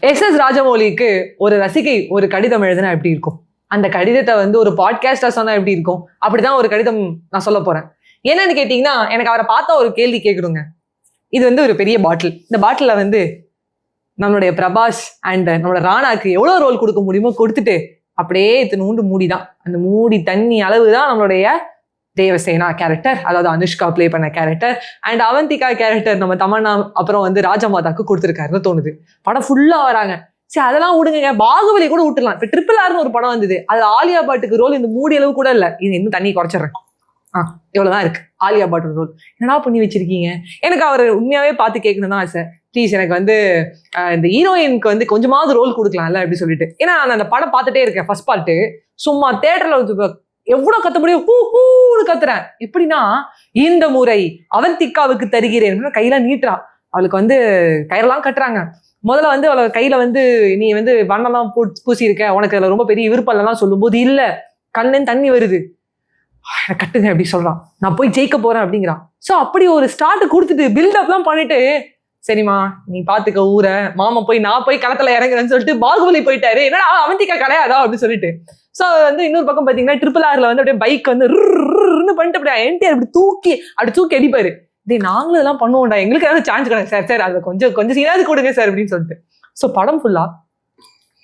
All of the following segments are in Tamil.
எஸ் எஸ் ராஜமௌலிக்கு ஒரு ரசிகை ஒரு கடிதம் எழுதினா எப்படி இருக்கும்? அந்த கடிதத்தை வந்து ஒரு பாட்காஸ்டா சொன்னா எப்படி இருக்கும்? அப்படிதான் ஒரு கடிதம் நான் சொல்ல போறேன். என்னன்னு கேட்டீங்கன்னா எனக்கு அவரை பார்த்தா ஒரு கேள்வி கேட்குறோங்க இது வந்து ஒரு பெரிய பாட்டில் இந்த பாட்டில வந்து நம்மளுடைய பிரபாஷ் அண்ட் நம்மளோட ராணாக்கு எவ்வளோ ரோல் கொடுக்க முடியுமோ கொடுத்துட்டு அப்படியே இத்தினூண்டு மூடி தான் அந்த மூடி தண்ணி அளவு தான் நம்மளுடைய தேவசேனா கேரக்டர் அதாவது அனுஷ்கா ப்ளே பண்ண கேரக்டர் அண்ட் அவந்திகா கேரக்டர் நம்ம தமன்னா அப்புறம் வந்து ராஜமாதாக்கு கொடுத்துருக்காருன்னு தோணுது. படம் ஃபுல்லா வராங்க. சரி அதெல்லாம் விடுங்க பாகுபலி கூட விட்டுலாம் இப்போ ட்ரிபிள் ஆர்னு ஒரு படம் வந்தது. அது ஆலியா பாட்டுக்கு ரோல் இந்த மூடி அளவு கூட இல்லை. இது இன்னும் தண்ணி குறைச்சிடுறேன். ஆ இவ்வளவுதான் இருக்கு. ஆலியா பாட்டு ரோல் என்னடா பண்ணி வச்சிருக்கீங்க? எனக்கு அவர் உண்மையாவே பார்த்து கேட்கணும் தான் ஆசை. ப்ளீஸ் எனக்கு வந்து இந்த ஹீரோயினுக்கு வந்து கொஞ்சமாவது ரோல் கொடுக்கலாம்ல அப்படின்னு சொல்லிட்டு. ஏன்னா நான் அந்த படம் பார்த்துட்டே இருக்கேன். ஃபர்ஸ்ட் பார்ட்டு சும்மா தேட்டரில் எவ்வளோ எவ்வளவு கத்த முடியும் பூ பூன்னு கத்துறேன். எப்படின்னா இந்த முறை அவந்திக்காவுக்கு தருகிறேன். கையில நீட்டுறா. அவளுக்கு வந்து கயிறெல்லாம் கட்டுறாங்க. முதல்ல வந்து அவளை கையில வந்து நீ வந்து வண்ணம்லாம் பூ பூசியிருக்க. உனக்கு அதுல ரொம்ப பெரிய விருப்பம் சொல்லும்போது இல்ல கண்ணன் தண்ணி வருது. "எனக்கு கட்டுங்க அப்படி சொல்றான். நான் போய் ஜெயிக்க போறேன் அப்படிங்கிறான். ஸோ அப்படி ஒரு ஸ்டார்ட் கொடுத்துட்டு பில்டப்லாம் பண்ணிட்டு சரிம்மா நீ பாத்துக்க ஊரை. மாமா போய் நான் போய் களத்துல இறங்குறேன்னு சொல்லிட்டு பாகுபலி போயிட்டாரு. என்னடா அவந்திக்கா கிடையாதா அப்படின்னு சொல்லிட்டு. ஸோ வந்து இன்னொரு பக்கம் பாத்தீங்கன்னா ட்ரிபிள் ஆர்ல வந்து அப்படியே பைக் வந்து ருன்னு பண்ணிட்டு அப்படியே என்டிஆர் அப்படி தூக்கி அப்படி தூக்கி அடிப்பாரு. இதே நாங்களும் இதெல்லாம் பண்ணுவோம்டா. எங்களுக்கு ஏதாவது சான்ஸ் கிடையாது சார் சார் அதை கொஞ்சம் கொஞ்சம் சீனாவது கொடுங்க சார் அப்படின்னு சொல்லிட்டு. ஸோ படம் ஃபுல்லா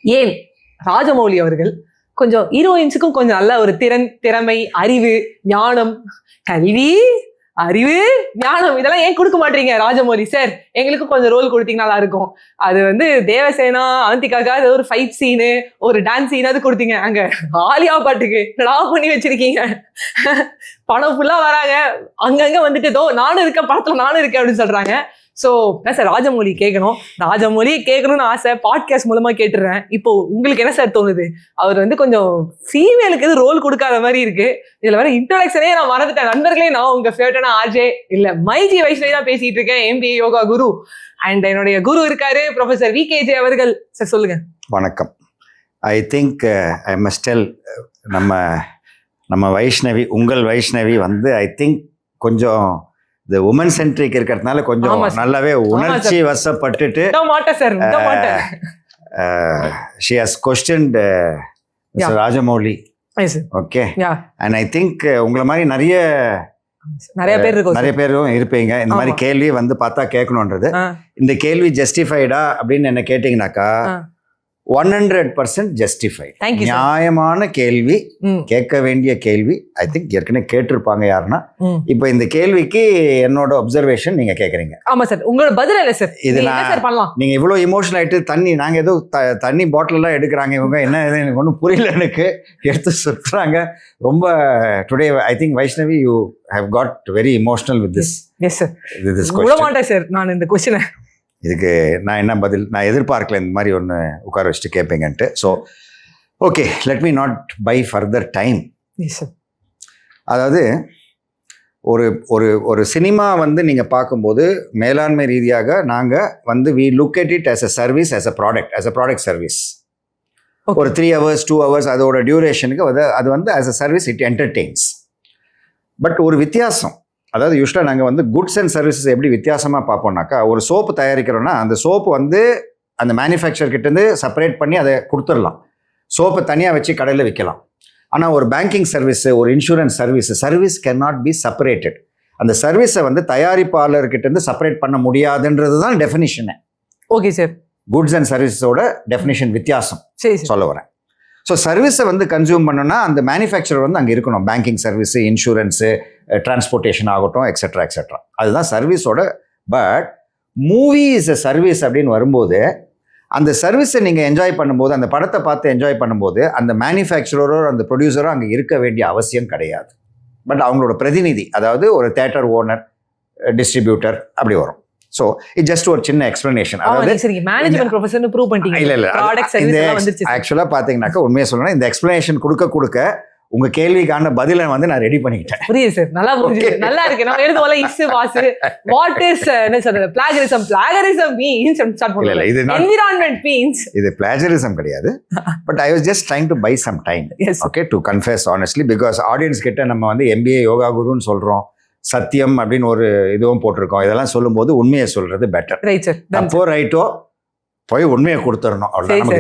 ஏன் ராஜமௌலி அவர்கள் கொஞ்சம் ஹீரோயின்ஸுக்கும் கொஞ்சம் நல்ல ஒரு திறன் திறமை அறிவு ஞானம் கல்வி அறிவு ஞானம் இதெல்லாம் ஏன் கொடுக்க மாட்டீங்க? ராஜமௌலி சார் எங்களுக்கும் கொஞ்சம் ரோல் கொடுத்தீங்க நல்லா இருக்கும் அது வந்து தேவசேனா அவந்திக்காக அது ஒரு ஃபைட் சீனு ஒரு டான்ஸ் சீனாவது கொடுத்தீங்க. அங்க ஆலியா பாட்டுக்கு லா பண்ணி வச்சிருக்கீங்க? பணம் ஃபுல்லா வராங்க. அங்கங்க வந்துட்டு ஏதோ நானும் இருக்கேன் படத்துல நானும் இருக்கேன் அப்படின்னு சொல்றாங்க. ஸோ சார் ராஜமௌழி கேட்கணும் ராஜமௌழி கேட்கணும்னு ஆசை. பாட்காஸ்ட் மூலமாக கேட்டுடுறேன் இப்போ உங்களுக்கு என்ன சார் தோணுது? அவர் வந்து கொஞ்சம் ஃபீமேலுக்கு எதுவும் ரோல் கொடுக்காத மாதிரி இருக்கு. இதில் வேற இன்ட்ரடக்ஷனே நான் மறந்துட்டேன். நண்பர்களே நான் உங்கள் ஃபேவரட்டான ஆர்ஜே இல்லை மைஜி வைஷ்ணவி தான் பேசிகிட்டு இருக்கேன். எம்பி யோகா குரு அண்ட் என்னுடைய குரு இருக்காரு ப்ரொஃபசர் வி கேஜே அவர்கள். சார் சொல்லுங்க. வணக்கம். I think I must tell நம்ம நம்ம வைஷ்ணவி உங்கள் வைஷ்ணவி வந்து ஐ திங்க் கொஞ்சம் இந்த உமன் சென்ட்ரிக் இருக்கிறதுனால கொஞ்சம். நல்லாவே உணர்ச்சி வசப்பட்டுட்டு மாட்டேன் sir she has questioned Yeah. Rajamouli. Okay. And I think உங்களை மாதிரி நிறைய நிறைய பேர் இருக்கும் நிறைய பேரும் இருப்பீங்க இந்த மாதிரி. கேள்வி வந்து பார்த்தா கேட்கணுன்றது. இந்த கேள்வி ஜஸ்டிஃபைடா அப்படின்னு என்ன கேட்டிங்கனாக்கா. One hundred percent justified sir. நியாயமான கேள்வி கேட்க வேண்டிய கேள்வி ஐ திங்க் ஏற்கனவே கேட்டிருப்பாங்க யாருன்னா. இப்போ இந்த கேள்விக்கு என்னோட அப்சர்வேஷன் நீங்க கேக்குறீங்க ஆமா சார் உங்களோட பதில் இல்ல சார் இது நான்- பண்ணலாம்? நீங்க இவ்வளோ இமோஷனல் ஆயிட்டு தண்ணி நாங்க ஏதோ தண்ணி பாட்டில் எல்லாம் எடுக்கிறாங்க இவங்க என்ன எனக்கு ஒன்றும் புரியல எனக்கு. எடுத்து சுற்றுறாங்க ரொம்ப today I think Vaishnavi you have got very emotional with this yes sir விட மாட்டேன் சார் நான் இந்த கொஸ்டினை இதுக்கு நான் என்ன பதில் நான் எதிர்பார்க்கல இந்த மாதிரி ஒன்று உட்கார வச்சுட்டு கேட்பீங்கன்ட்டு so okay let me not buy further time அதாவது ஒரு ஒரு ஒரு சினிமா வந்து நீங்கள் பார்க்கும்போது மேலாண்மை ரீதியாக நாங்கள் வந்து we look at it as a service as a product as a product service. ஒரு த்ரீ ஹவர்ஸ் டூ ஹவர்ஸ் அதோட டியூரேஷனுக்கு அது அது வந்து as a service it entertains but ஒரு வித்தியாசம். அதாவது யூஸ்வலாக நாங்கள் வந்து குட்ஸ் அண்ட் சர்வீசஸ் எப்படி வித்தியாசமாக பார்ப்போம்னாக்கா ஒரு சோப்பு தயாரிக்கிறோன்னா அந்த சோப்பு வந்து அந்த மேனுஃபேக்சர் கிட்டேருந்து செப்பரேட் பண்ணி அதை கொடுத்துடலாம். சோப்பை தனியாக வச்சு கடையில் விற்கலாம் ஆனால் ஒரு பேங்கிங் சர்வீஸு ஒரு insurance service service can not be separated அந்த சர்வீஸை வந்து தயாரிப்பாளர்கிட்டேருந்து செப்பரேட் பண்ண முடியாதுன்றது தான் definition okay sir goods and சர்வீஸோட definition வித்தியாசம். சரி சொல்ல வரேன். ஸோ சர்வீஸை வந்து கன்சியூம் பண்ணணும்னா அந்த மேனுஃபேக்சரர் வந்து அங்கே இருக்கணும். பேங்கிங் சர்வீஸு இன்சூரன்ஸு டிரான்ஸ்போர்ட்டேஷன் ஆகட்டும் எக்ஸெட்ரா எக்ஸெட்ரா அதுதான் சர்வீஸோட but movie is a service அப்படின்னு வரும்போது அந்த சர்வீஸை நீங்கள் என்ஜாய் பண்ணும்போது அந்த படத்தை பார்த்து என்ஜாய் பண்ணும்போது அந்த மேனுஃபேக்சரரோ அந்த ப்ரொடியூசரோ அங்கே இருக்க வேண்டிய அவசியம் கிடையாது. பட் அவங்களோட பிரதிநிதி அதாவது ஒரு தேட்டர் ஓனர் டிஸ்ட்ரிபியூட்டர் அப்படி வரும். ஸோ இது ஜஸ்ட் ஒரு சின்ன எக்ஸ்பிளனேஷன் அதாவது மேனேஜ்மெண்ட் ப்ரொஃபஸர்னு ப்ரூவ் பண்ணிட்டீங்க. இல்ல இல்ல ப்ராடக்ட் சர்வீஸ் எல்லாம் வந்துருச்சு. sir. ஆக்சுவலா பாத்தீங்கன்னாக்கா உண்மையை சொல்லணும் இந்த எக்ஸ்பிளனேஷன் கொடுக்க கொடுக்க உங்க கேள்விக்கான பதிலை வந்து நான் ரெடி பண்ணிக்கிட்டேன். புரியுது சார். நல்லா புரியுது. நல்லா இருக்கு. நம்ம எழுதுவோம்ல இஸ் வாஸ் வாட் இஸ் என்ன சொல்றது? பிளாகரிசம் பிளாகரிசம் மீன்ஸ் ஸ்டார்ட் பண்ணுவோம். இது என்விரான்மெண்ட் மீன்ஸ் இது பிளாஜரிசம் கிடையாது. But I was just trying to buy some time okay to confess honestly because audience கிட்ட நம்ம வந்து எம்பிஏ யோகா குருன்னு சொல்றோம். சத்தியம் அப்படின்னு ஒரு இதுவும் போட்டிருக்கோம். இதெல்லாம் சொல்லும்போது உண்மையை சொல்றது பெட்டர் ரைட் சார் தப்போ ரைட்டோ போய் உண்மையை கொடுத்துடணும்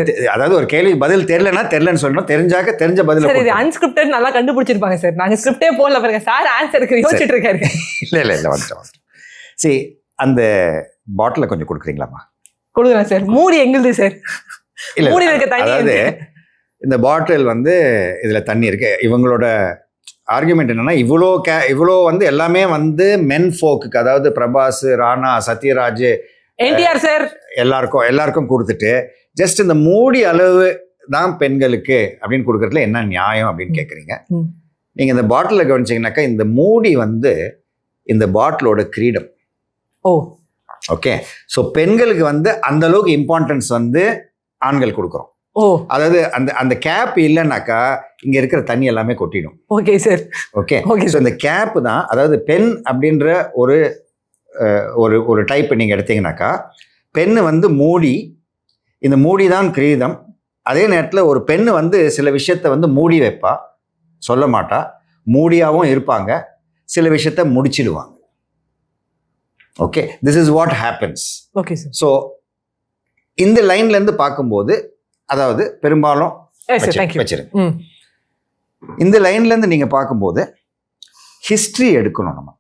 தெ- அதாவது ஒரு கேள்வி பதில் தெரியலன்னா தெரியலன்னு சொல்லணும். தெரிஞ்சாக்க தெரிஞ்ச பதில் சார் இது அன்ஸ்கிரிப்டட் நல்லா கண்டுபிடிச்சிருப்பாங்க சார். நாங்க ஸ்கிரிப்டே போடல பாருங்க. சார் ஆன்சருக்கு யோசிச்சுட்டு இருக்காரு. இல்ல இல்ல இல்ல வந்துட்டோம் சரி அந்த பாட்டில கொஞ்சம் கொடுக்குறீங்களாம்மா? கொடுக்குறேன் சார். மூடி எங்களுது சார். இல்ல மூடியில் இருக்க தண்ணி அதாவது இந்த பாட்டில் வந்து இதுல தண்ணி இருக்கு. இவங்களோட ஆர்குமெண்ட் என்னன்னா இவ்வளோ கே இவ்வளோ வந்து எல்லாமே வந்து மென் ஃபோக்குக்கு அதாவது பிரபாஸ் ராணா சத்யராஜ் என்டிஆர் சார். எல்லாருக்கும் எல்லாருக்கும் கொடுத்துட்டு ஜஸ்ட் இந்த மூடி அளவு தான் பெண்களுக்கு அப்படின்னு கொடுக்கறதுல என்ன நியாயம் அப்படின்னு. கேட்குறீங்க. நீங்கள் இந்த பாட்டிலில் கவனிச்சிங்கனாக்கா இந்த மூடி வந்து இந்த பாட்டிலோட கிரீடம். ஓ. ஓகே ஸோ பெண்களுக்கு வந்து அந்த அளவுக்கு இம்பார்ட்டன்ஸ் வந்து ஆண்கள் கொடுக்குறோம். ஓ. அதாவது அந்த அந்த கேப் இல்லைன்னாக்கா இங்கே இருக்கிற தண்ணி எல்லாமே கொட்டிடும். Okay sir okay okay so இந்த கேப் தான் அதாவது பெண் அப்படின்ற ஒரு ஒரு ஒரு டைப் நீங்கள் எடுத்தீங்கன்னாக்கா பெண்ணு வந்து மூடி இந்த மூடி தான் கிரீதம். அதே நேரத்தில் ஒரு பெண்ணு வந்து சில விஷயத்த வந்து மூடி வைப்பா. சொல்ல மாட்டா. மூடியாகவும் இருப்பாங்க. சில விஷயத்த முடிச்சிடுவாங்க. Okay this is what happens okay sir so இந்த லைன்லேருந்து பார்க்கும்போது அதாவது பெரும்பாலும் வச்சிருங்க. இந்த லைன்லேருந்து நீங்கள் பார்க்கும்போது ஹிஸ்ட்ரி எடுக்கணும் நம்ம.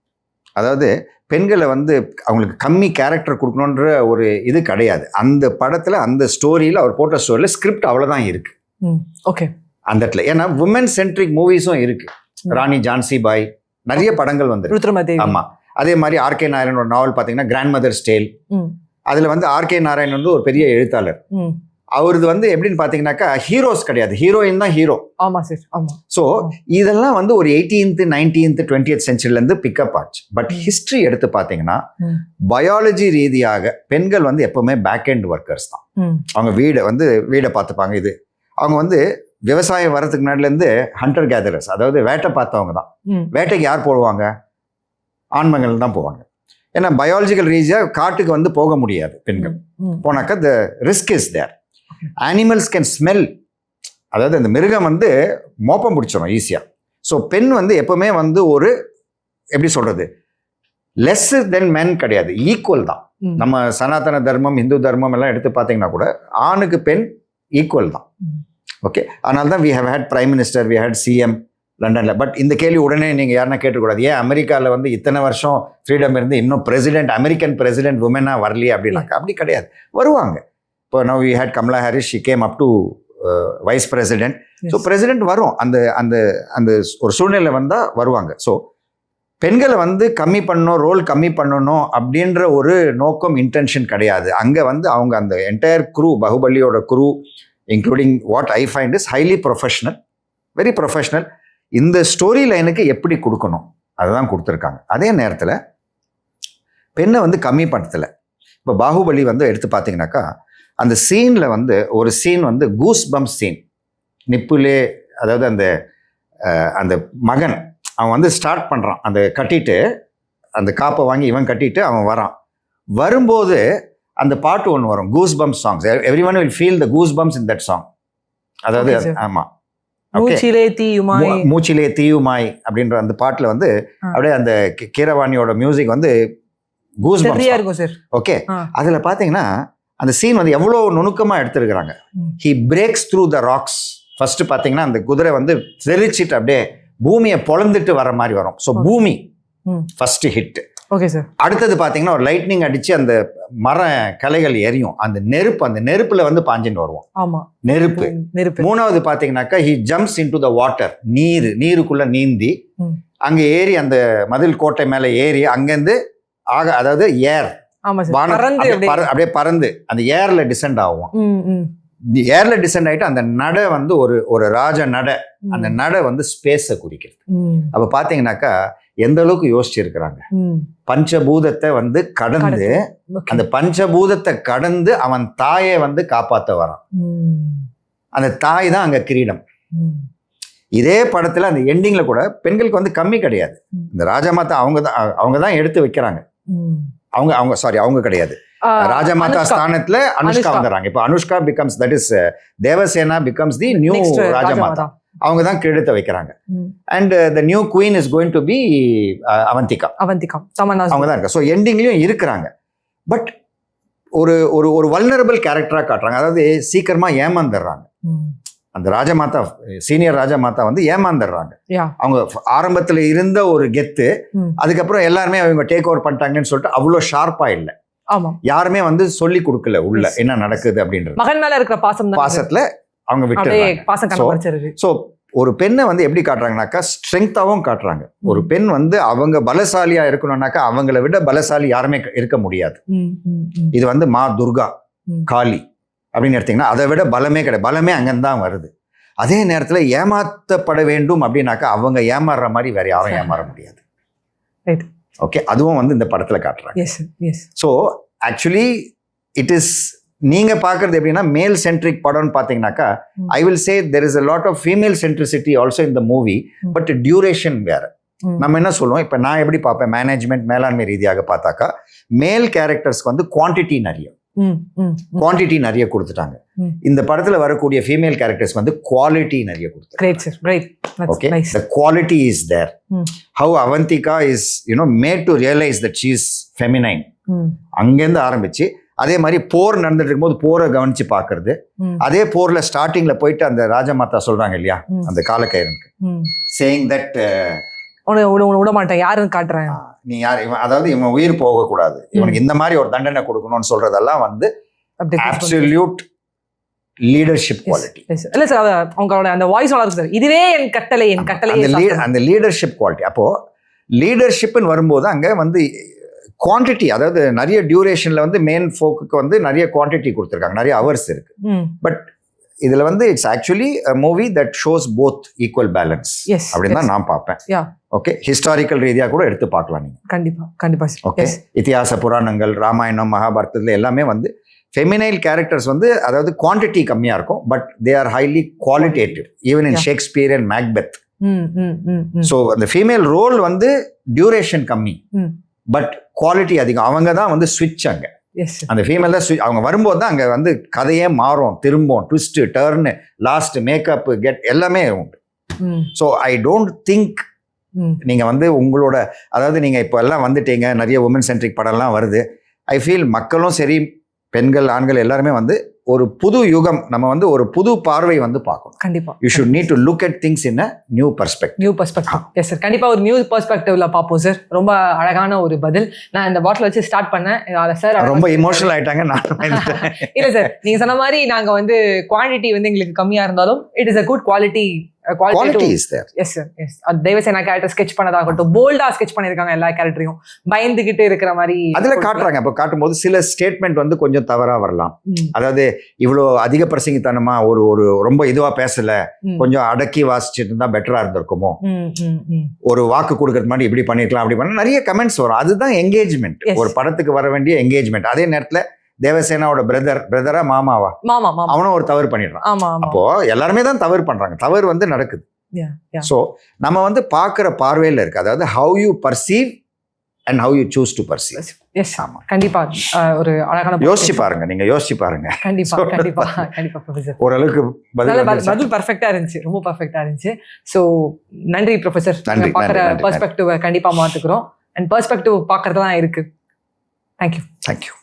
அதாவது பெண்களை வந்து அவங்களுக்கு கம்மி கேரக்டர் கொடுக்கணுன்ற ஒரு இது கிடையாது. அந்த படத்தில் அந்த ஸ்டோரியில் அவர் போட்ட ஸ்டோரியில் ஸ்கிரிப்ட் அவ்வளோதான் இருக்கு. ம் ஓகே அந்த இடத்துல. ஏன்னா உமன் சென்ட்ரிக் மூவிஸும் இருக்கு. ம். ராணி ஜான்சி பாய் நிறைய படங்கள் வந்து ஆமாம் அதே மாதிரி ஆர்கே நாராயணோட நாவல் பார்த்தீங்கன்னா கிராண்ட் மதர் ஸ்டேல் அதில் வந்து ஆர்கே நாராயண் வந்து ஒரு பெரிய எழுத்தாளர். அவரது வந்து எப்படின்னு பார்த்தீங்கன்னாக்கா ஹீரோஸ் கிடையாது. ஹீரோயின் தான் ஹீரோ ஆமா சார் ஆமா. ஸோ இதெல்லாம் வந்து ஒரு எயிட்டீன்த் நைன்டீன்த் டுவெண்ட்டியத் சென்ச்சுரிலேருந்து பிக்கப் ஆச்சு. பட். ஹிஸ்ட்ரி எடுத்து பார்த்தீங்கன்னா. பயாலஜி ரீதியாக பெண்கள் வந்து எப்பவுமே பேக் எண்ட் ஒர்க்கர்ஸ் தான். அவங்க வீடை வந்து வீடை பார்த்துப்பாங்க இது. அவங்க வந்து விவசாயம் வரதுக்கு முன்னாடிலேருந்து ஹண்டர் கேதரர்ஸ் அதாவது வேட்டை பார்த்தவங்க தான். வேட்டைக்கு யார் போடுவாங்க? ஆண்மங்கள் தான் போவாங்க. ஏன்னா பயாலஜிக்கல் ரீதியாக காட்டுக்கு வந்து போக முடியாது பெண்கள். போனாக்கா the risk is there animals can smell அதாவது அந்த மிருகம் வந்து மோப்பம் பிடிச்சிடும் ஈஸியாக ஸோ பெண் வந்து எப்பவுமே வந்து ஒரு எப்படி சொல்றது? லெஸ் தென் men கிடையாது. ஈக்குவல் தான். நம்ம சனாதன தர்மம் இந்து தர்மம் எல்லாம் எடுத்து பார்த்தீங்கன்னா கூட ஆணுக்கு பெண் ஈக்குவல் தான். ஓகே அதனால தான் we have had prime minister we had CM லண்டனில் பட் இந்த கேள்வி உடனே நீங்கள் யாருன்னா கேட்டுக்கூடாது. ஏன் அமெரிக்காவில் வந்து இத்தனை வருஷம் ஃப்ரீடம் இருந்து இன்னும் பிரசிடென்ட் அமெரிக்கன் பிரசிடென்ட் உமனாக வரலையே அப்படின்னாக்கா அப்படி கிடையாது. வருவாங்க. இப்போ now we had Kamala Harris she came up to vice president so. President வரும். அந்த அந்த அந்த ஒரு சூழ்நிலை வந்தால் வருவாங்க. ஸோ பெண்களை வந்து கம்மி பண்ணணும் ரோல் கம்மி பண்ணணும் அப்படின்ற ஒரு நோக்கம் இன்டென்ஷன் கிடையாது. அங்கே வந்து அவங்க அந்த entire crew பாகுபலியோட crew including what I find is highly professional very professional இந்த ஸ்டோரி லைனுக்கு எப்படி கொடுக்கணும்? அதுதான் கொடுத்துருக்காங்க. அதே நேரத்தில் பெண்ணை வந்து கம்மி படுத்தலை. இப்போ பாகுபலி வந்து எடுத்து பார்த்தீங்கன்னாக்கா அந்த சீனில் வந்து ஒரு சீன் வந்து கூஸ் பம்ப் சீன் நிப்புலே அதாவது அந்த அந்த மகன் அவன் வந்து ஸ்டார்ட் பண்ணுறான் அந்த கட்டிட்டு அந்த காப்பை வாங்கி இவன் கட்டிட்டு அவன் வரான். வரும்போது அந்த பாட்டு ஒன்று வரும் goose bump songs everyone will feel the goose bumps in that song அதாவது. ஆமாம் மூச்சிலே தீயுமாய். மூச்சிலே தீயுமாய் அப்படின்ற அந்த பாட்டில் வந்து. அப்படியே அந்த கீரவாணியோட மியூசிக் வந்து கூஸ் பம்ப்ஸ் ஓகே. அதில் பார்த்தீங்கன்னா அந்த சீன் வந்து எவ்வளோ நுணுக்கமாக எடுத்திருக்கிறாங்க. He breaks through the rocks first பார்த்தீங்கன்னா அந்த குதிரை வந்து தெரிச்சிட்டு அப்படியே பூமியை பொழந்துட்டு வர மாதிரி வரும். ஸோ. பூமி. ஃபர்ஸ்ட் ஹிட் ஓகே சார் அடுத்தது பார்த்தீங்கன்னா ஒரு லைட்னிங் அடிச்சு அந்த மர கிளைகள் எரியும். அந்த நெருப்பு அந்த நெருப்புல வந்து பாஞ்சின்னு வருவோம். ஆமா. நெருப்பு. நெருப்பு. மூணாவது பார்த்தீங்கன்னாக்கா he jumps into the water நீர் நீருக்குள்ள நீந்தி. அங்கே ஏறி அந்த மதில் கோட்டை மேலே ஏறி அங்கேருந்து ஆக அதாவது ஏர் அப்படியே அப்படியே பற- அப்படியே பறந்து அந்த ஏர்ல டிசெண்ட் ஆகும். ம், ம், ஏர்ல டிசெண்ட் ஆயிட்டு அந்த நடை வந்து ஒரு ஒரு ராஜ நடை அந்த நடை வந்து ஸ்பேஸை குறிக்கிறது. ம், அப்ப பாத்தீங்கன்னாக்கா எந்த அளவுக்கு யோசிச்சிருக்கிறாங்க? ம். பஞ்சபூதத்தை வந்து கடந்து. அந்த பஞ்சபூதத்தை கடந்து அவன் தாயை வந்து காப்பாத்த வரான். ம், அந்த தாய் தான் அங்க கிரீடம். ம். இதே படத்துல அந்த எண்டிங்ல கூட பெண்களுக்கு வந்து கம்மி கிடையாது. இந்த ராஜமாதா அவங்க தான் அவங்க தான் எடுத்து வைக்கிறாங்க. ம். அவங்க அவங்க சாரி அவங்க கிடையாது. ராஜமாதா. ஸ்தானத்துல அனுஷ்கா. வந்துடுறாங்க. இப்போ Anushka becomes that is Devasena becomes the new Rajamata. அவங்க தான் கிரீடத்தை வைக்கிறாங்க. And the new queen is going to be Avantika Avantika அவங்க தான் இருக்கா. ஸோ எண்டிங்லயும் இருக்கிறாங்க. பட் ஒரு ஒரு ஒரு வல்னரபிள் கேரக்டரா காட்டுறாங்க. அதாவது சீக்கிரமா ஏமாந்துடுறாங்க. அந்த ராஜமாதா சீனியர் ராஜமாதா வந்து ஏமாந்துடுறாங்க. அவங்க ஆரம்பத்துல இருந்த ஒரு கெத்து. அதுக்கப்புறம் எல்லாருமே அவங்க டேக் ஓவர் பண்ணிட்டாங்கன்னு சொல்லிட்டு அவ்வளோ ஷார்ப்பா இல்லை. யாருமே வந்து சொல்லி கொடுக்கல உள்ள. என்ன நடக்குது அப்படின்றது. மகன் மேல இருக்கிற பாசம் பாசத்துல அவங்க விட்டு ஸோ ஒரு பெண்ணை வந்து எப்படி காட்டுறாங்கனாக்கா ஸ்ட்ரென்த்தாகவும் காட்டுறாங்க. ஒரு பெண் வந்து அவங்க பலசாலியா இருக்கணும்னாக்கா அவங்கள விட பலசாலி யாருமே இருக்க முடியாது. இது வந்து மா துர்கா. காளி. அப்படின்னு எடுத்தீங்கன்னா அதை விட பலமே கிடையாது. பலமே அங்கேருந்து தான் வருது. அதே நேரத்தில் ஏமாற்றப்பட வேண்டும் அப்படின்னாக்கா அவங்க ஏமாறுற மாதிரி வேற யாரும் ஏமாற முடியாது. ஓகே அதுவும் வந்து இந்த படத்தில் காட்டுறாங்க. Yes yes so actually it is நீங்க பார்க்கறது எப்படின்னா மேல் சென்ட்ரிக் படம்னு பார்த்தீங்கன்னாக்கா ம். I will say there is a lot of female centricity also இந்த மூவி. பட் டியூரேஷன் வேற. நம்ம என்ன சொல்லுவோம்? இப்போ நான் எப்படி பார்ப்பேன்? மேனேஜ்மெண்ட் மேலாண்மை ரீதியாக பார்த்தாக்கா மேல் கேரக்டர்ஸ்க்கு வந்து குவான்டிட்டி நிறைய. குவான்டிட்டி நிறைய கொடுத்துட்டாங்க. இந்த படத்துல வரக்கூடிய ஃபீமேல் கேரக்டர்ஸ் வந்து குவாலிட்டி நிறைய கொடுத்துருக்காங்க okay. The quality is there. How Avantika is you know made to realise that she is feminine அங்கேருந்து ஆரம்பிச்சு அதே மாதிரி போர் நடந்துட்டு இருக்கும்போது போரை கவனிச்சு பார்க்கறது. அதே போர்ல ஸ்டார்டிங்ல போயிட்டு அந்த ராஜமாதா சொல்றாங்க இல்லையா. அந்த காலக்கயிறனுக்கு. சேயிங் தட் உன்னை விட மாட்டேன். யாருன்னு காட்டுறேன். நீ யார் இவன் அதாவது இவன் உயிர் போகக்கூடாது. இவனுக்கு இந்த மாதிரி ஒரு தண்டனை கொடுக்கணும்னு சொல்றதெல்லாம் வந்து அப்சல்யூட் லீடர்ஷிப் குவாலிட்டி. இல்ல சார் அவங்களோட அந்த வாய்ஸ் நல்லா இருக்கு சார் இதுவே என் கட்டளை என் கட்டளை அந்த லீடர்ஷிப் குவாலிட்டி அப்போ லீடர்ஷிப்னு வரும்போது அங்க வந்து குவாண்டிட்டி அதாவது நிறைய டியூரேஷன்ல வந்து மெயின் ஃபோக்குக்கு வந்து நிறைய குவாண்டிட்டி கொடுத்துருக்காங்க. நிறைய ஹவர்ஸ் இருக்கு. இதுல வந்து it's actually movie that shows both equal balance அப்படின்னு தான் நான் பார்ப்பேன். ஓகே ஹிஸ்டாரிக்கல் ரீதியா கூட எடுத்து பார்க்கலாம் நீங்க. கண்டிப்பா கண்டிப்பா சார் ஓகே இதிகாச புராணங்கள் ராமாயணம் மகாபாரதத்துல எல்லாமே வந்து ஃபெமினைல் கேரக்டர்ஸ் வந்து அதாவது குவாண்டிட்டி கம்மியா இருக்கும் but they are highly qualitative even in. Shakespeare and Macbeth so அந்த ஃபீமேல் ரோல் வந்து டியூரேஷன் கம்மி. பட் குவாலிட்டி அதிகம். அவங்க தான் வந்து ஸ்விட்ச் அங்க. அந்த ஃபீமேல் தான். அவங்க வரும்போது தான் அங்க வந்து கதையே மாறும். திரும்பும் twist turn last makeup get எல்லாமே உண்டு. ஸோ ஐ டோன்ட் திங்க் ம். நீங்க வந்து உங்களோட அதாவது நீங்க இப்போ எல்லாம் வந்துட்டீங்க நிறைய உமன் சென்ட்ரிக் படம்லாம் வருது. ஐ ஃபீல் மக்களும் சரி பெண்கள் ஆண்கள் எல்லாருமே வந்து ஒரு புது யுகம் நம்ம வந்து ஒரு புது பார்வை வந்து பார்க்கணும். கண்டிப்பா. You should need to look at things in a new perspect new perspective yes sir கண்டிப்பா ஒரு நியூ பர்ஸ்பெக்டிவ்ல பார்ப்போம் சார் ரொம்ப அழகான ஒரு பதில். நான் இந்த பாட்டில் வச்சு ஸ்டார்ட் பண்ணேன். சார் ரொம்ப இமோஷனல் ஆயிட்டாங்க நான் இல்ல சார் நீங்க சொன்ன மாதிரி நாங்க வந்து குவாண்டிட்டி வந்து எங்களுக்கு கம்மியா இருந்தாலும் it is a good quality quality is there yes sir yes Devasena character sketch பண்ணதாகட்டும். போல்டா ஸ்கெச் பண்ணிருக்காங்க எல்லா கேரக்டரையும் பயந்துகிட்டு இருக்கிற மாதிரி அதுல காட்டுறாங்க. அப்போ காட்டும்போது சில ஸ்டேட்மெண்ட் வந்து கொஞ்சம் தவறா வரலாம். அதாவது இவ்வளோ அதிக பிரசங்கித்தனமா ஒரு ஒரு ரொம்ப இதுவா பேசல. கொஞ்சம் அடக்கி வாசிச்சுட்டு இருந்தா பெட்டரா இருந்திருக்குமோ. ஒரு வாக்கு கொடுக்கறது மாதிரி இப்படி பண்ணிருக்கலாம் அப்படி பண்ண நிறைய கமெண்ட்ஸ் வரும். அதுதான் என்கேஜ்மெண்ட். ஒரு படத்துக்கு வர வேண்டிய என்கேஜ்மெண்ட் அதே நேரத்துல தேவசேனாவோட பிரதர் பிரதரா மாமாவா? மாமா மாமா. அவனும் ஒரு தவறு பண்ணிடுறான். அப்போ எல்லாருமே தான் தவறு பண்றாங்க. தவறு வந்து நடக்குது. ஸோ நம்ம வந்து பார்க்குற பார்வையில் இருக்கு. அதாவது how you perceive and how you choose to perceive yes ஆமா. கண்டிப்பா. அஹ், ஒரு அழகான யோசிச்சு பாருங்க. நீங்க யோசிச்சு பாருங்க. கண்டிப்பா சொல்றது கண்டிப்பா பாருங்க. கண்டிப்பா ப்ரொஃபசர் ஓரளவுக்கு பதில்? பதில் பர்ஃபெக்டா இருந்துச்சு. ரொம்ப பர்ஃபெக்டா இருந்துச்சு. ஸோ நன்றி ப்ரொஃபசர் நன்றி, நன்றி, பெர்ஸ்பெக்டிவ் கண்டிப்பா மாத்துக்கிறோம். அண்ட் பெர்ஸ்பெக்டிவ் பாக்குறதுலாம் இருக்கு. Thank you thank you